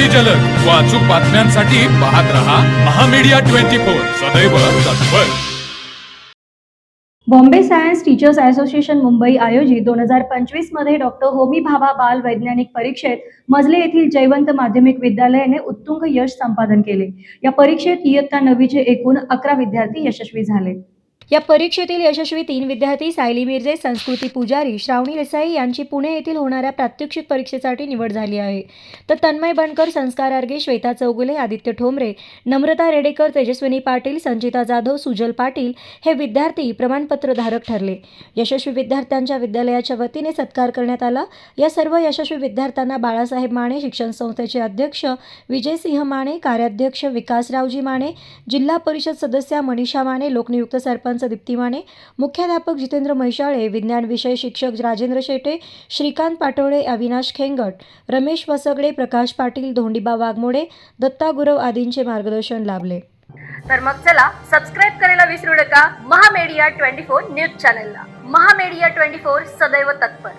अति जलद. व अचूक बातम्यांसाठी पाहत रहा महामीडिया ट्वेंटी फोर. सदैव तत्पर. Bombay science teachers association Mumbai आयोजित दोन हजार पंचवीसमध्ये डॉक्टर होमी भाभा बाल वैज्ञानिक परीक्षेत मजले येथील जयवंत माध्यमिक विद्यालयाने उत्तुंग यश संपादन केले. या परीक्षेत इयत्ता नववीचे एकूण अकरा विद्यार्थी यशस्वी झाले. या परीक्षेतील यशस्वी तीन विद्यार्थी सायली मिर्जे संस्कृती पुजारी श्रावणी देसाई यांची पुणे येथील होणाऱ्या प्रात्यक्षिक परीक्षेसाठी निवड झाली आहे. तर तन्मय बनकर संस्कार आर्गे श्वेता चौगुले आदित्य ठोंबरे नम्रता रेडेकर तेजस्विनी पाटील संचिता जाधव सुजल पाटील हे विद्यार्थी प्रमाणपत्रधारक ठरले. यशस्वी विद्यार्थ्यांच्या विद्यालयाच्या वतीने सत्कार करण्यात आला. या सर्व यशस्वी विद्यार्थ्यांना बाळासाहेब माने शिक्षण संस्थेचे अध्यक्ष विजयसिंह माने कार्याध्यक्ष विकासरावजी माने जिल्हा परिषद सदस्या मनीषा माने लोकनियुक्त सरपंच दीप्तिमाने. मुख्याध्यापक जितेंद्र म्हैशाळे विज्ञान विषय शिक्षक राजेंद्र शेटे श्रीकांत पाटोळे अविनाश खेंगट रमेश वसगडे प्रकाश पाटील धोंडीबा वाघमोडे दत्ता गुरव आदींचे मार्गदर्शन लाभले. तर मग चला सबस्क्राईब करायला विसरू नका. महामेडिया ट्वेंटी फोर न्यूज चॅनलला. महामेडिया ट्वेंटी फोर सदैव तत्पर.